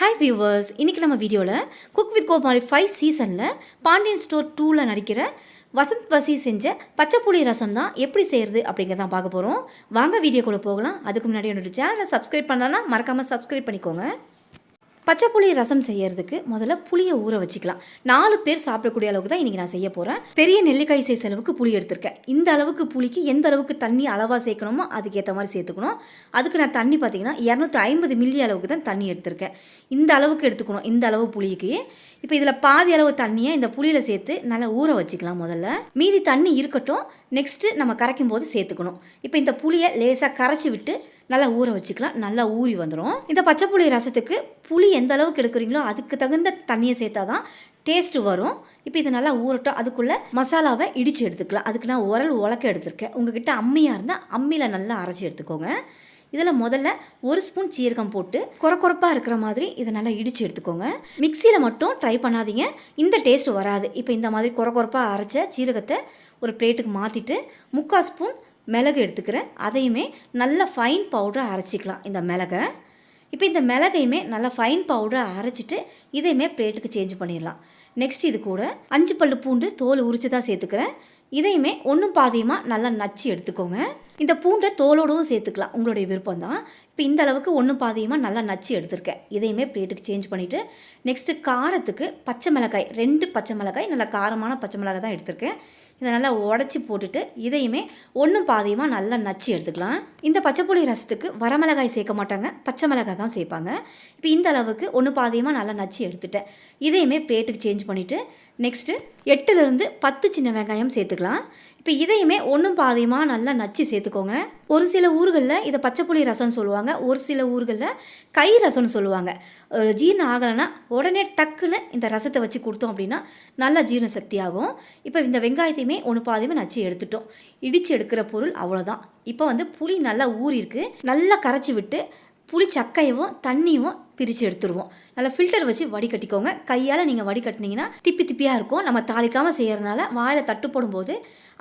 Hi viewers இன்றைக்கி நம்ம வீடியோவில் குக் வித் கோமாளி ஃபைவ் சீசனில் பாண்டியன் ஸ்டோர் டூவில் நடிக்கிற வசந்த் பசி செஞ்ச பச்சைப்புளி ரசம் தான் எப்படி செய்கிறது அப்படிங்கிறதான் பார்க்க போகிறோம் வாங்க வீடியோக்குள்ளே போகலாம். அதுக்கு முன்னாடி என்னோடய சேனலை சப்ஸ்கிரைப் பண்ணலாம் மறக்காமல் சப்ஸ்கிரைப் பண்ணிக்கோங்க. பச்சை புளி ரசம் செய்யறதுக்கு முதல்ல புளியை ஊற வச்சுக்கலாம். நாலு பேர் சாப்பிடக்கூடிய அளவுக்கு தான் இன்றைக்கி நான் செய்ய போகிறேன் பெரிய நெல்லிக்காய் சைஸ் அளவுக்கு புளி எடுத்திருக்கேன். இந்த அளவுக்கு புளிக்கு எந்த அளவுக்கு தண்ணி அளவாக சேர்க்கணுமோ அதுக்கேற்ற மாதிரி சேர்த்துக்கணும். அதுக்கு நான் தண்ணி பார்த்தீங்கன்னா இரநூத்தி ஐம்பது மில்லி அளவுக்கு தான் தண்ணி எடுத்திருக்கேன். இந்த அளவுக்கு எடுத்துக்கணும் இந்த அளவு புளிக்கு. இப்போ இதில் பாதி அளவு தண்ணியை இந்த புளியில் சேர்த்து நல்லா ஊற வச்சுக்கலாம் முதல்ல. மீதி தண்ணி இருக்கட்டும் நெக்ஸ்ட்டு நம்ம கரைக்கும் போது சேர்த்துக்கணும். இப்போ இந்த புளியை லேசாக கரைச்சி விட்டு நல்லா ஊற வச்சுக்கலாம். நல்லா ஊறி வந்துடும் இந்த பச்சை புளி ரசத்துக்கு புளி எந்த அளவுக்கு எடுக்கிறீங்களோ அதுக்கு தகுந்த தண்ணியை சேர்த்தா தான் டேஸ்ட்டு வரும். இப்போ இது நல்லா ஊறட்டும். அதுக்குள்ளே மசாலாவை இடித்து எடுத்துக்கலாம். அதுக்கு நான் உரல் உலக்க எடுத்திருக்கேன். உங்ககிட்ட அம்மியாக இருந்தால் அம்மியில் நல்லா அரைச்சி எடுத்துக்கோங்க. இதில் முதல்ல ஒரு ஸ்பூன் சீரகம் போட்டு குறக்குறப்பாக இருக்கிற மாதிரி இதை நல்லா இடித்து எடுத்துக்கோங்க. மிக்சியில் மட்டும் ட்ரை பண்ணாதீங்க. இந்த டேஸ்ட் வராது. இப்போ இந்த மாதிரி குறக்குறப்பாக அரைச்ச சீரகத்தை ஒரு பிளேட்டுக்கு மாற்றிட்டு முக்கால் ஸ்பூன் மிளகு எடுத்துக்கிறேன். அதையுமே நல்ல ஃபைன் பவுடரை அரைச்சிக்கலாம் இந்த மிளகை. இப்போ இந்த மிளகையுமே நல்லா ஃபைன் பவுடரை அரைச்சிட்டு இதையுமே பிளேட்டுக்கு சேஞ்ச் பண்ணிடலாம். நெக்ஸ்ட் இது கூட அஞ்சு பல்லு பூண்டு தோல் உரிச்சு தான் சேர்த்துக்கிறேன். இதையுமே ஒன்றும் பாதியமாக நல்லா நச்சு எடுத்துக்கோங்க. இந்த பூண்டை தோலோடவும் சேர்த்துக்கலாம். உங்களுடைய விருப்பம் தான் இப்போ இந்த அளவுக்கு ஒன்றும் பாதியமாக நல்லா நச்சு எடுத்திருக்கேன். இதையுமே பிளேட்டுக்கு சேஞ்ச் பண்ணிவிட்டு நெக்ஸ்ட்டு காரத்துக்கு பச்சை மிளகாய் ரெண்டு பச்சை மிளகாய் நல்லா காரமான பச்சை மிளகாய் தான் எடுத்திருக்கேன். இதை நல்லா உடச்சி போட்டுட்டு இதையுமே ஒன்றும் பாதியமாக நல்லா நச்சு எடுத்துக்கலாம். இந்த பச்சை புளி ரசத்துக்கு வரமிளகாய் சேர்க்க மாட்டாங்க. பச்சை மிளகாய் தான் சேர்ப்பாங்க. இப்போ இந்த அளவுக்கு ஒன்று பாதியமாக நல்லா நச்சு எடுத்துட்டேன். இதையுமே பிளேட்டுக்கு சேஞ்ச் பண்ணிவிட்டு நெக்ஸ்ட்டு எட்டுலேருந்து பத்து சின்ன வெங்காயம் சேர்த்துக்கலாம். இப்போ இதையுமே ஒன்றும் பாதியமாக நல்லா நச்சு சேர்த்துக்கோங்க. ஒரு சில ஊர்களில் இதை பச்சை புளி ரசம்னு சொல்லுவாங்க. ஒரு சில ஊர்களில் கை ரசம்னு சொல்லுவாங்க. ஜீரணம் ஆகலைன்னா உடனே டக்குன்னு இந்த ரசத்தை வச்சு கொடுத்தோம் அப்படின்னா நல்லா ஜீரண சக்தி ஆகும். இப்போ இந்த வெங்காயத்தையுமே ஒன்று பாதியமாக நச்சு எடுத்துட்டோம். இடித்து எடுக்கிற பொருள் அவ்வளோதான் இப்போ வந்து புளி நல்லா ஊறிருக்கு நல்லா கரைச்சி விட்டு புளி சக்கையவும் தண்ணியும் பிரித்து எடுத்துருவோம். நல்லா ஃபில்டர் வச்சு வடிகட்டிக்கோங்க. கையால் நீங்கள் வடிகட்டினீங்கன்னா திப்பி திப்பியாக இருக்கும். நம்ம தாளிக்காமல் செய்கிறனால வாயில் தட்டுப்படும் போது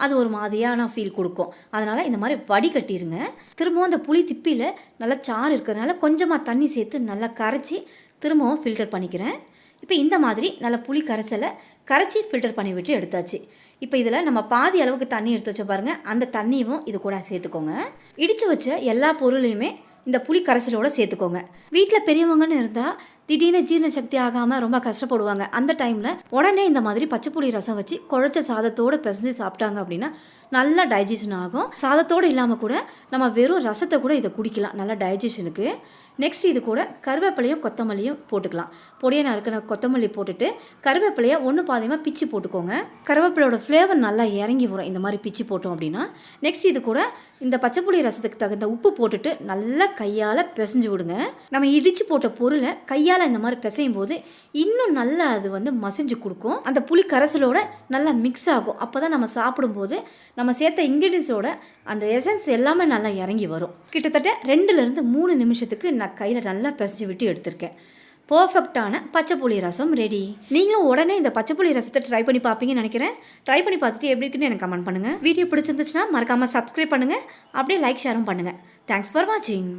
அது ஒரு மாதிரியான ஃபீல் கொடுக்கும். அதனால் இந்த மாதிரி வடிகட்டிடுங்க திரும்பவும் அந்த புளி திப்பியில் நல்லா சாறு இருக்கிறதுனால கொஞ்சமாக தண்ணி சேர்த்து நல்லா கரைச்சி திரும்பவும் ஃபில்டர் பண்ணிக்கிறேன். இப்போ இந்த மாதிரி நல்ல புளி கரைசலை கரைச்சி ஃபில்டர் பண்ணி விட்டு எடுத்தாச்சு. இப்போ இதில் நம்ம பாதி அளவுக்கு தண்ணி எடுத்து வச்ச பாருங்கள் அந்த தண்ணியும் இது கூட சேர்த்துக்கோங்க. இடித்து வச்ச எல்லா பொருளையுமே இந்த புளி கரைசலோட சேர்த்துக்கோங்க. வீட்டில் பெரியவங்கன்னு இருந்தால் திடீர்னு ஜீரண சக்தி ஆகாமல் ரொம்ப கஷ்டப்படுவாங்க. அந்த டைமில் உடனே இந்த மாதிரி பச்சை புளி ரசம் வச்சு குழச்ச சாதத்தோடு பிசைஞ்சு சாப்பிட்டாங்க அப்படின்னா நல்லா டைஜஷன் ஆகும். சாதத்தோடு இல்லாமல் கூட நம்ம வெறும் ரசத்தை கூட இதை குடிக்கலாம். நல்லா டைஜஷனுக்கு நெக்ஸ்ட் இது கூட கருவேப்பிலையும் கொத்தமல்லியும் போட்டுக்கலாம். பொடியை நறுக்கின கொத்தமல்லி போட்டுட்டு கருவேப்பிலையை ஒன்று பாதியமாக பிச்சு போட்டுக்கோங்க. கருவேப்பிலையோட ஃப்ளேவர் நல்லா இறங்கி வரும். இந்த மாதிரி பிச்சு போட்டோம் அப்படின்னா. நெக்ஸ்ட் இது கூட இந்த பச்சை புளி ரசத்துக்கு தகுந்த உப்பு போட்டுட்டு நல்லா கையால் பிசைஞ்சு விடுங்க. நம்ம இடித்து போட்ட பொருளை கையால் கையால் இந்த மாதிரி பிசையும் போது இன்னும் நல்லா அது வந்து மசிஞ்சு கொடுக்கும். அந்த புளி கரைசலோட நல்லா மிக்ஸ் ஆகும். அப்போ தான் நம்ம சாப்பிடும்போது நம்ம சேர்த்த இன்க்ரீடியன்ஸோட அந்த எசன்ஸ் எல்லாமே நல்லா இறங்கி வரும். கிட்டத்தட்ட ரெண்டுலேருந்து மூணு நிமிஷத்துக்கு நான் கையில் நல்லா பிசைஞ்சு விட்டு எடுத்திருக்கேன். பர்ஃபெக்டான பச்சை புளி ரசம் ரெடி நீங்களும் உடனே இந்த பச்சை புளி ரசத்தை ட்ரை பண்ணி பார்ப்பீங்கன்னு நினைக்கிறேன். ட்ரை பண்ணி பார்த்துட்டு எப்படி இருக்குன்னு எனக்கு கமெண்ட் பண்ணுங்கள் வீடியோ பிடிச்சிருந்துச்சுன்னா மறக்காமல் சப்ஸ்கிரைப் பண்ணுங்கள் அப்படியே லைக் ஷேரும் பண்ணுங்கள் தேங்க்ஸ் ஃபார் வாட்சிங்